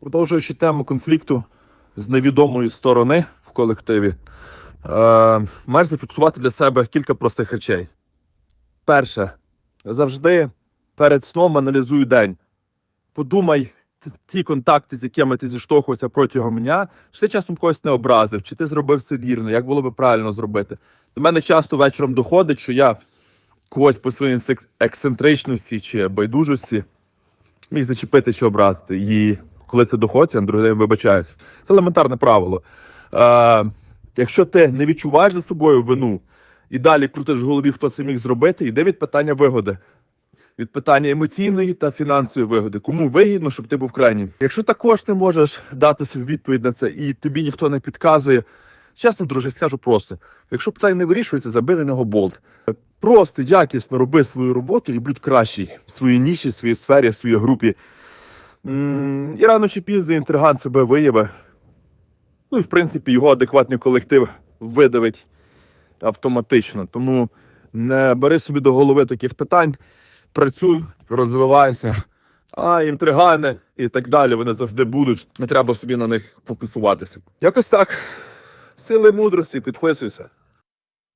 Продовжуючи тему конфлікту з невідомої сторони в колективі, е, маєш зафіксувати для себе кілька простих речей. Перше, завжди перед сном аналізуй день. Подумай ті контакти, з якими ти зіштовхувався протягом дня, чи ти часом когось не образив, чи ти зробив все вірно, як було би правильно зробити. До мене часто вечором доходить, що я когось по своїй ексцентричності чи байдужості міг зачепити чи образити. І коли це доходить, я на другий день вибачаюся. Це елементарне правило. Е, якщо ти не відчуваєш за собою вину і далі крутиш в голові, хто це міг зробити, йде від питання вигоди. Від питання емоційної та фінансової вигоди. Кому вигідно, щоб ти був крайнім? Якщо також ти можеш дати собі відповідь на це, і тобі ніхто не підказує, чесно, друже, скажу просто: якщо питання не вирішується, забери на нього болт. Просто якісно роби свою роботу і будь кращий в своїй ніші, в своїй сфері, в своїй групі. І рано чи пізно інтриган себе виявить. Ну і в принципі його адекватний колектив видавить автоматично. Тому не бери собі до голови таких питань, працюй, розвивайся. А інтригани і так далі вони завжди будуть. Не треба собі на них фокусуватися. Якось так. Сили мудрості, підписуйся.